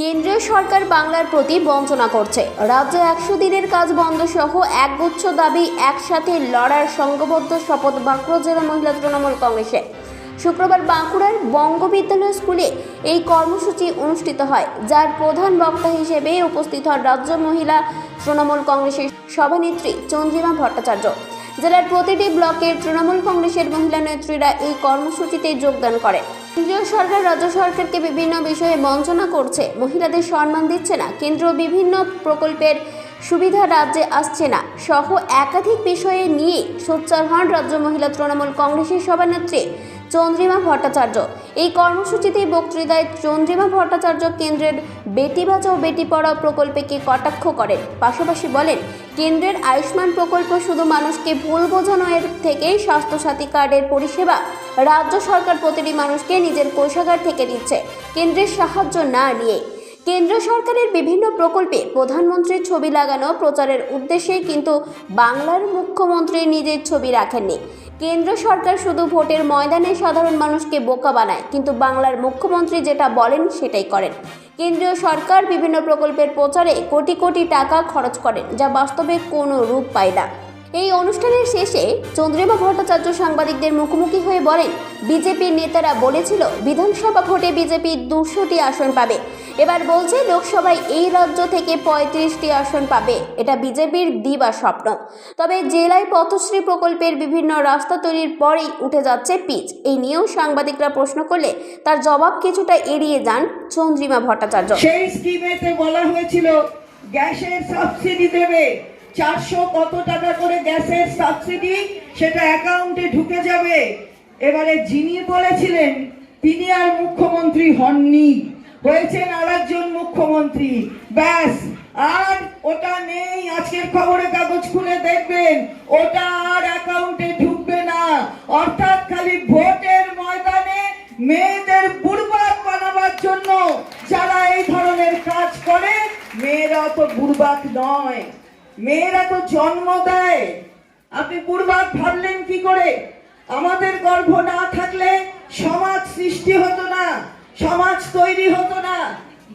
কেন্দ্রীয় সরকার বাংলার প্রতি বঞ্চনা করছে। রাজ্যে একশো দিনের কাজ বন্ধ সহ একগুচ্ছ দাবি একসাথে লড়ার সংঘবদ্ধ শপথ বাঁকুড়া জেলা মহিলা তৃণমূল কংগ্রেসে শুক্রবার বাঁকুড়ার বঙ্গবিদ্যালয় স্কুলে এই কর্মসূচি অনুষ্ঠিত হয়, যার প্রধান বক্তা হিসেবে উপস্থিত হন রাজ্য মহিলা তৃণমূল কংগ্রেসের সভানেত্রী চন্দ্রিমা ভট্টাচার্য। জেলার প্রতিটি ব্লকের তৃণমূল কংগ্রেসের মহিলা নেত্রীরা এই কর্মসূচিতে যোগদান করে। কেন্দ্রীয় সরকার, রাজ্য সরকারকে বিভিন্ন বিষয়ে বঞ্চনা করছে। মহিলাদের সম্মান দিচ্ছে না। কেন্দ্র বিভিন্ন প্রকল্পের সুবিধা রাজ্যে আসছে না। সহ একাধিক বিষয়ে নিয়ে সোচ্চার হন রাজ্য মহিলা তৃণমূল কংগ্রেসের সভানেত্রী চন্দ্রিমা ভট্টাচার্য। এই কর্মসূচিতে বক্তৃতায় চন্দ্রিমা ভট্টাচার্য কেন্দ্রের বেটি বাঁচাও বেটি পড়াও প্রকল্পকে কটাক্ষ করেন। পাশাপাশি বলেন, কেন্দ্রের আয়ুষ্মান প্রকল্প শুধু মানুষকে ভুল বোঝানো এর থেকে স্বাস্থ্যসাথী কার্ডের পরিষেবা রাজ্য সরকার প্রতিটি মানুষকে নিজের কোষাগার থেকে দিচ্ছে কেন্দ্রের সাহায্য না নিয়ে কেন্দ্র সরকারের বিভিন্ন প্রকল্পে প্রধানমন্ত্রীর ছবি লাগানো প্রচারের উদ্দেশ্যে কিন্তু বাংলার মুখ্যমন্ত্রী নিজের ছবি রাখেননি। কেন্দ্র সরকার শুধু ভোটের ময়দানে সাধারণ মানুষকে বোকা বানায়, কিন্তু বাংলার মুখ্যমন্ত্রী যেটা বলেন সেটাই করেন। কেন্দ্রীয় সরকার বিভিন্ন প্রকল্পের প্রচারে কোটি কোটি টাকা খরচ করেন, যা বাস্তবে কোনো রূপ পায় না। এই অনুষ্ঠানের শেষে চন্দ্রিমা ভট্টাচার্য সাংবাদিকদের মুখোমুখি হয়ে বলেন, বিজেপির নেতারা বলেছিল, বিধানসভা ভোটে বিজেপি দুশোটি আসন পাবে। এবার বলছে লোকসভায় এই রাজ্য থেকে পঁয়ত্রিশটি আসন পাবে। এটা বিজেপির দিবা স্বপ্ন। তবে জেলায় পথশ্রী প্রকল্পের বিভিন্ন রাস্তা তৈরির পরেই উঠে যাচ্ছে পিচ। এই নিয়েও সাংবাদিকরা প্রশ্ন করলে তার জবাব কিছুটা এড়িয়ে যান চন্দ্রিমা ভট্টাচার্য। সেই স্কিমেতে বলা হয়েছিল, গ্যাসের সাবসিডি দেবে। চারশো কত টাকা করে গ্যাসের সাবসিডি, সেটা অ্যাকাউন্টে ঢুকে যাবে। এবারে যিনি বলেছিলেন, তিনি আর মুখ্যমন্ত্রী হননি। হয়েছেন আর একজন মুখ্যমন্ত্রী। ব্যাস, আর ওটা নেই। আজকের খবরের কাগজ খুলে দেখবেন, ওটা আর অ্যাকাউন্টে ঢুকবে না। অর্থাৎ খালি ভোটের ময়দানে মেয়েদের বুড়বাক বানাবার জন্য যারা এই ধরনের কাজ করে, মেয়েরা তো বুড়বাক নয়। মেয়েরা তো জন্ম দেয়। আপনি বুড়বাক ভাবলেন কি করে? আমাদের গর্ভ না থাকলে সমাজ সৃষ্টি হতো না। সমাজ তৈরি হতো না।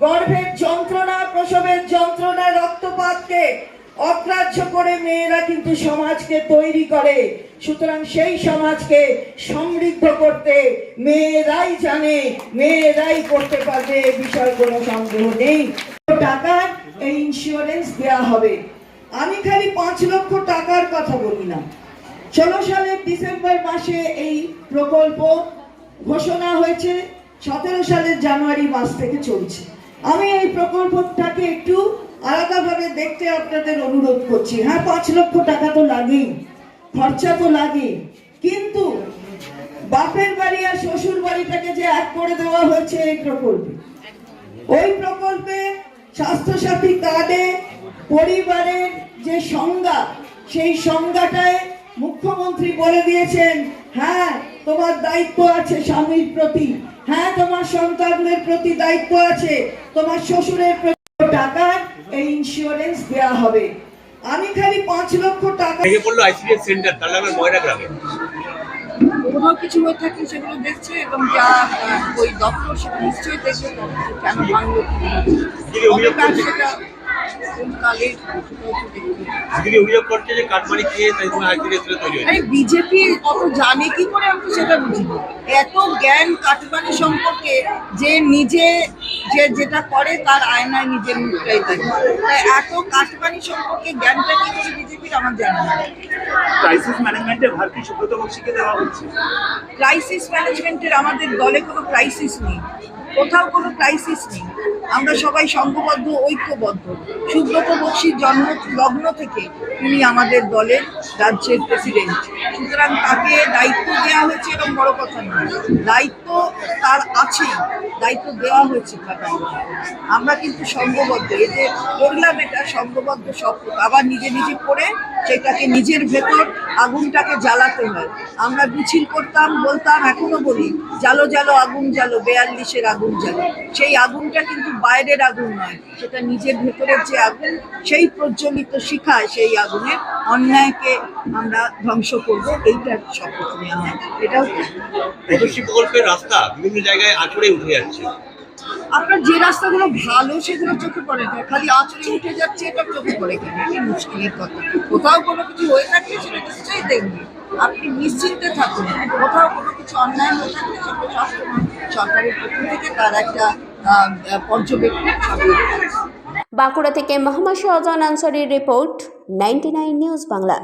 গর্ভের যন্ত্রণা, প্রসবের যন্ত্রণা, রক্তপাতকে অগ্রাহ্য করে মেয়েরা কিন্তু সমাজকে তৈরি করে। সুতরাং সেই সমাজকে সমৃদ্ধ করতে মেয়েরাই জানে, মেয়েরাই করতে পারবে, এ বিষয়ে কোনো সন্দেহ নেই। টাকার এই ইন্স্যুরেন্স দেওয়া হবে। আমি খালি পাঁচ লক্ষ টাকার কথা বলি না ষোলো সালের ডিসেম্বর মাসে এই প্রকল্প ঘোষণা হয়েছে। সতেরো সালের জানুয়ারি মাস থেকে চলছে। আমি এই প্রকল্পটাকে একটু আলাদাভাবে দেখতে আপনাদের অনুরোধ করছি। হ্যাঁ পাঁচ লক্ষ টাকা তো লাগেই, খরচা তো লাগে কিন্তু বাপের বাড়ি আর শ্বশুর বাড়িটাকে যে এক করে দেওয়া হয়েছে এই প্রকল্পে, ওই প্রকল্পে স্বাস্থ্যসাথী কার্ডে পরিবারের যে সংজ্ঞা, সেই সংজ্ঞাটায় মুখ্যমন্ত্রী বলে দিয়েছেন হ্যাঁ তোমার দায়িত্ব আছে স্বামীর প্রতি। হ্যাঁ তোমার সন্তানদের প্রতি দায়িত্ব আছে। তোমার শ্বশুরের প্রতি টাকার এই ইন্স্যুরেন্স দেওয়া হবে। আমি খালি পাঁচ লক্ষ টাকা ভেঙে পড়ল আইসিডিএস সেন্টার তার নামে ময়রা গ্রামে। কোথাও কিছু হয়ে থাকলে সেগুলো দেখছে এবং যা ওই দপ্তর সেটা নিশ্চয়ই দেখবে কেন। ভাঙলো সেটা কোন কালে সেটা একটু দেখতে হবে। দিদি অভিযোগ করছে যে কাঠমারি খেয়ে তাই জন্য আইসিডিএস তৈরি হয়েছে। বিজেপি অত জানে কি করে আমি সেটা বুঝি এত জ্ঞান কাটবানি সম্পর্কে যে নিজে যে যেটা করে তার আয়নায় নিজের মুখটাই দেখে। তাই এত কাটবানি সম্পর্কে জ্ঞানটা কি করে বিজেপির আমার জানা নেই। ক্রাইসিস ম্যানেজমেন্টে ভারতী সুব্রত বক্সিকে দেওয়া হচ্ছে। ক্রাইসিস ম্যানেজমেন্টের আমাদের দলে কোনো ক্রাইসিস নেই। কোথাও কোনো ক্রাইসিস নেই। আমরা সবাই সংঘবদ্ধ, ঐক্যবদ্ধ। সুব্রত বক্সির জন্ম, লগ্ন থেকে তিনি আমাদের দলের রাজ্যের প্রেসিডেন্ট সুতরাং তাকে দায়িত্ব দেওয়া হয়েছে এরকম বড় কথা নয়, দায়িত্ব তার আছেই, দায়িত্ব দেওয়া হয়েছে আমরা কিন্তু সংঘবদ্ধ, এই যে করলাম এটা সংঘবদ্ধ শপথ আবার নিজে নিজে করে সেটাকে নিজের ভেতর আগুনটাকে জ্বালাতে হয়। আমরা মিছিল করতাম, বলতাম, এখনও বলি জালো জালো আগুন জ্বালো, বেয়াল্লিশের আগুন জ্বালো। সেই আগুনটা কিন্তু বাইরের আগুন নয় সেটা নিজের ভেতরের যে আগুন সেই প্রজ্বলিত শিখায় সেই আগুনের অন্যায়কে আমরা ধ্বংস করব এইটার শপথ নেওয়া হয়। এটাও পদশ্রী প্রকল্পের রাস্তা বিভিন্ন জায়গায় আছড়ে উঠে যাচ্ছে। আপনার যে রাস্তাগুলো ভালো সেগুলো চোখে পড়ে না। খালি আঁচড়ে উঠে যাচ্ছে এটা চোখে পড়ে কেন? মুশকিলের কথা। কোথাও কোনো কিছু হয়ে থাকলে সেটা নিশ্চয়ই দেখবে। আপনি নিশ্চিন্তে থাকুন। কোথাও কোনো কিছু অন্যায় হয়ে থাকলে সেটা সবসময় সরকারের পক্ষ থেকে তার একটা পর্যবেক্ষণ বাঁকুড়া থেকে মোহাম্মদ শাহজাহান আনসারির রিপোর্ট নাইনটি নিউজ বাংলা।